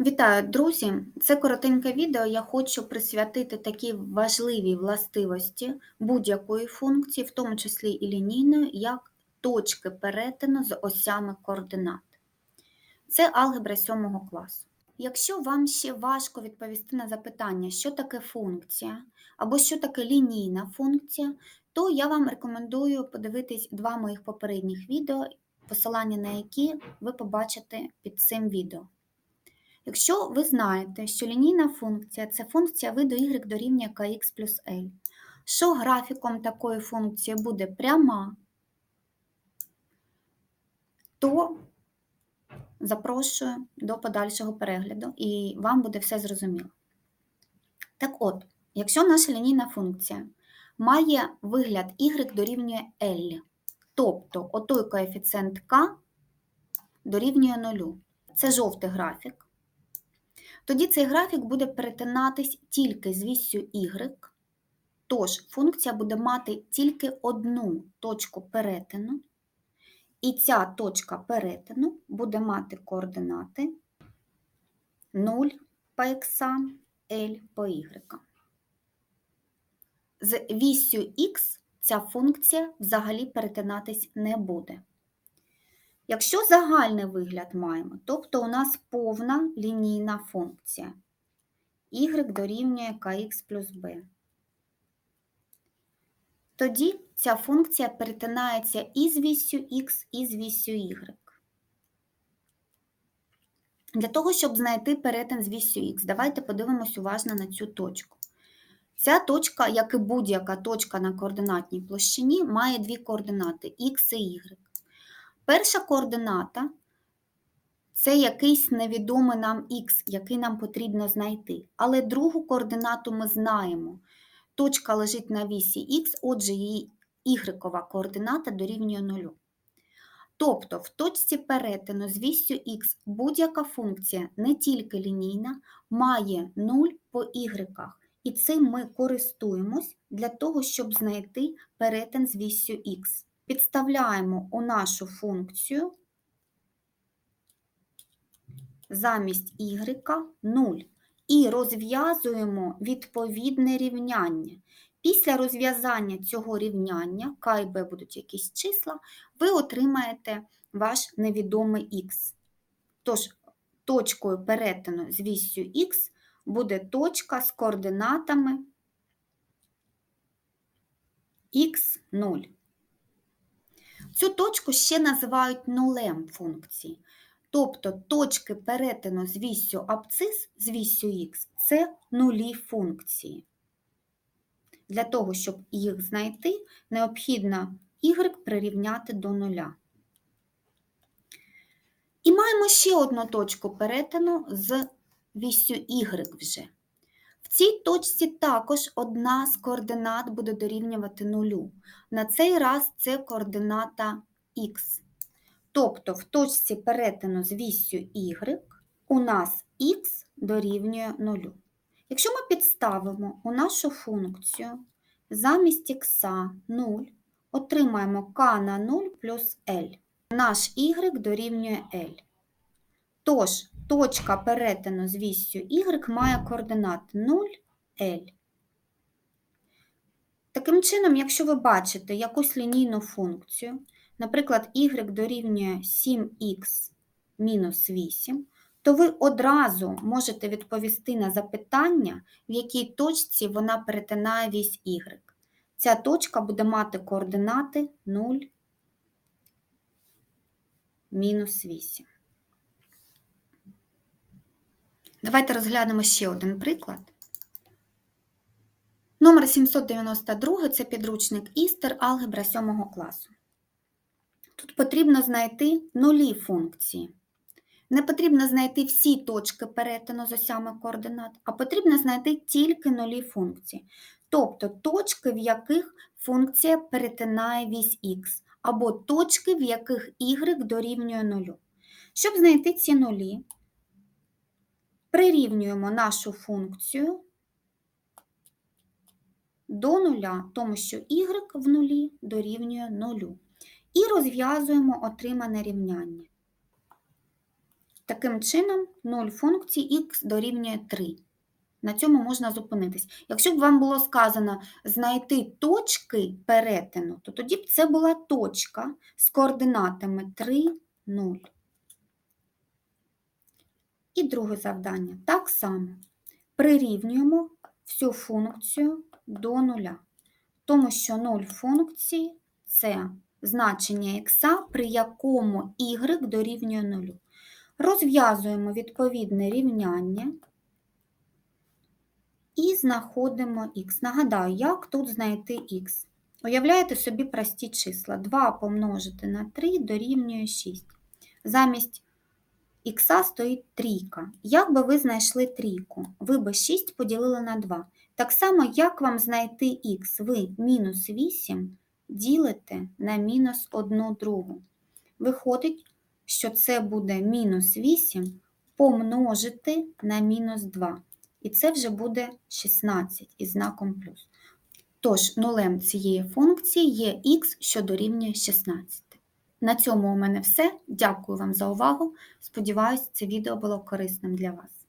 Вітаю, друзі! Це коротеньке відео. Я хочу присвятити такій важливій властивості будь-якої функції, в тому числі і лінійної, як точки перетину з осями координат. Це алгебра 7 класу. Якщо вам ще важко відповісти на запитання, що таке функція або що таке лінійна функція, то я вам рекомендую подивитись два моїх попередніх відео, посилання на які ви побачите під цим відео. Якщо ви знаєте, що лінійна функція це функція виду y дорівнює kx плюс L, що графіком такої функції буде пряма, то запрошую до подальшого перегляду і вам буде все зрозуміло. Так от, якщо наша лінійна функція має вигляд y дорівнює L, тобто отой коефіцієнт k дорівнює 0, це жовтий графік. Тоді цей графік буде перетинатись тільки з вісю y, тож функція буде мати тільки одну точку перетину, і ця точка перетину буде мати координати 0 по x, L по y. З вісю x ця функція взагалі перетинатись не буде. Якщо загальний вигляд маємо, тобто у нас повна лінійна функція y дорівнює kx плюс b, тоді ця функція перетинається і з вісю x, і з вісю y. Для того, щоб знайти перетин з вісю x, давайте подивимось уважно на цю точку. Ця точка, як і будь-яка точка на координатній площині, має дві координати x і y. Перша координата це якийсь невідомий нам х, який нам потрібно знайти. Але другу координату ми знаємо. Точка лежить на вісі х, отже, її ігрекова координата дорівнює 0. Тобто в точці перетину з вісю х будь-яка функція, не тільки лінійна, має 0 по y. І цим ми користуємось для того, щоб знайти перетин з вісю х підставляємо у нашу функцію замість y 0 і розв'язуємо відповідне рівняння. Після розв'язання цього рівняння, k і b будуть якісь числа, ви отримаєте ваш невідомий х. Тож, точкою перетину з вісю х буде точка з координатами х0. Цю точку ще називають нулем функції. Тобто точки перетину з вісю абцис з вісю х це нулі функції. Для того, щоб їх знайти, необхідно y прирівняти до нуля. І маємо ще одну точку перетину з вісю y вже. Цій точці також одна з координат буде дорівнювати нулю. На цей раз це координата х. Тобто в точці перетину з вісю y у нас х дорівнює нулю. Якщо ми підставимо у нашу функцію замість х 0, отримаємо k на 0 плюс L. Наш y дорівнює L. Тож, точка перетину з вісю y має координати 0, L. Таким чином, якщо ви бачите якусь лінійну функцію, наприклад, y дорівнює 7х мінус 8, то ви одразу можете відповісти на запитання, в якій точці вона перетинає вісь y. Ця точка буде мати координати 0, мінус 8. Давайте розглянемо ще один приклад. Номер 792 це підручник Істер алгебра 7 класу. Тут потрібно знайти нулі функції. Не потрібно знайти всі точки перетину з осями координат, а потрібно знайти тільки нулі функції. Тобто точки, в яких функція перетинає вісь х, або точки, в яких y дорівнює нулю. Щоб знайти ці нулі, прирівнюємо нашу функцію до нуля, тому що y в нулі дорівнює нулю. І розв'язуємо отримане рівняння. Таким чином, 0 функції х дорівнює 3. На цьому можна зупинитись. Якщо б вам було сказано знайти точки перетину, то тоді б це була точка з координатами 3, 0. І друге завдання. Так само прирівнюємо всю функцію до нуля, тому що 0 функції – це значення х, при якому y дорівнює 0. Розв'язуємо відповідне рівняння і знаходимо х. Нагадаю, як тут знайти х. Уявляєте собі прості числа. 2 помножити на 3 дорівнює 6. Замість х стоїть трійка. Як би ви знайшли трійку? Ви би 6 поділили на 2. Так само, як вам знайти х? Ви мінус 8 ділите на мінус 1 другу. Виходить, що це буде мінус 8 помножити на мінус 2. І це вже буде 16 із знаком плюс. Тож, нулем цієї функції є х, що дорівнює 16. На цьому у мене все. Дякую вам за увагу. Сподіваюсь, це відео було корисним для вас.